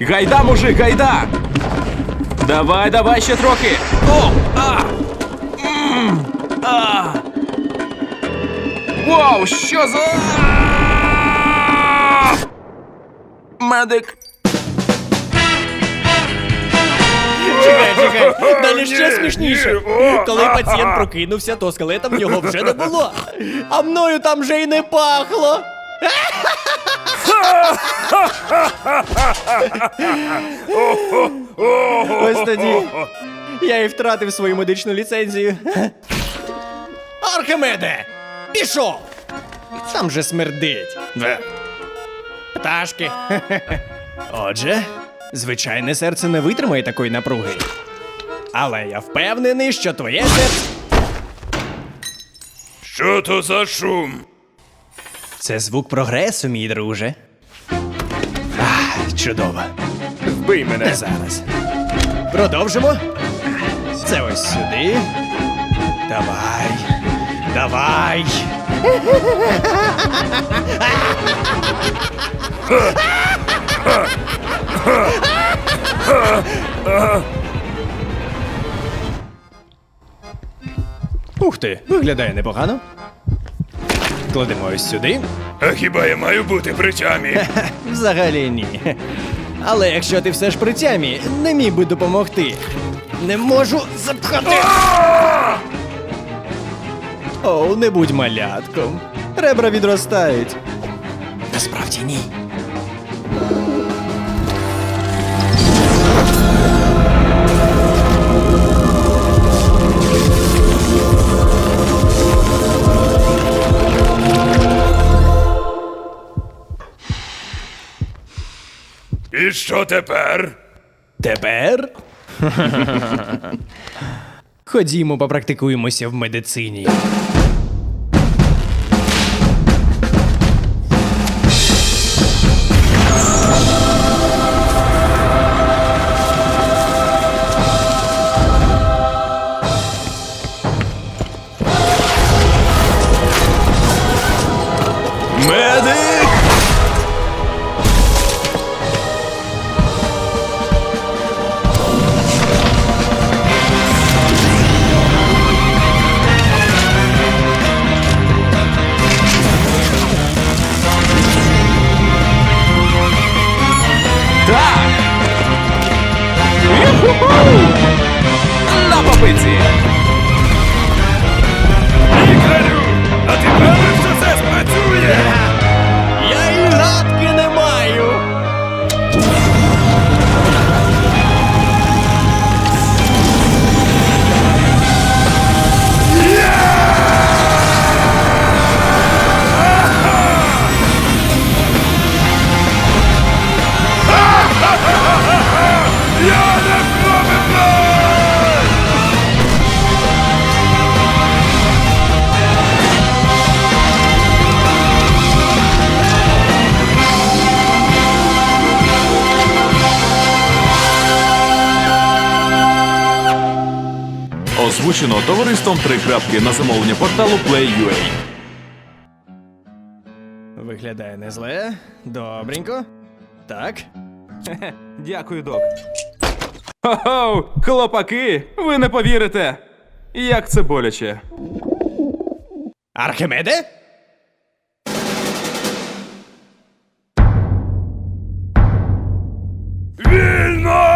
Гайда, мужик, гайда! Давай, давай ще трохи! О! А! М! А! Вау, що за. А! Медик! Чекай, чекай, далі ще смішніше. Коли пацієнт прокинувся, то скелета в нього вже не було. А мною там вже й не пахло. Ось тоді я і втратив свою медичну ліцензію. Архимеде! Пішов! Там же смердить. Пташки. Отже, звичайне серце не витримає такої напруги. Але я впевнений, що твоє серце. Що то за шум? Це звук прогресу, мій друже. Чудово. Вбий мене. зараз. Продовжимо. Це ось сюди. Давай. Давай. Ух ти, виглядає непогано. Кладемо ось сюди. А хіба я маю бути при тямі? Взагалі ні. Але якщо ти все ж при тямі, не міг би допомогти. Не можу запхати. Оу, не будь малятком. Ребра відростають. Насправді ні. І що тепер? Тепер. Ходімо, попрактикуємося в медицині. Медик! Озвучено товариством три крапки на замовлення порталу Play.ua. Виглядає не зле. Добренько. Так. Дякую, док. Хо-хо! Хлопаки! Ви не повірите! Як це боляче. Архимеде? Вільно!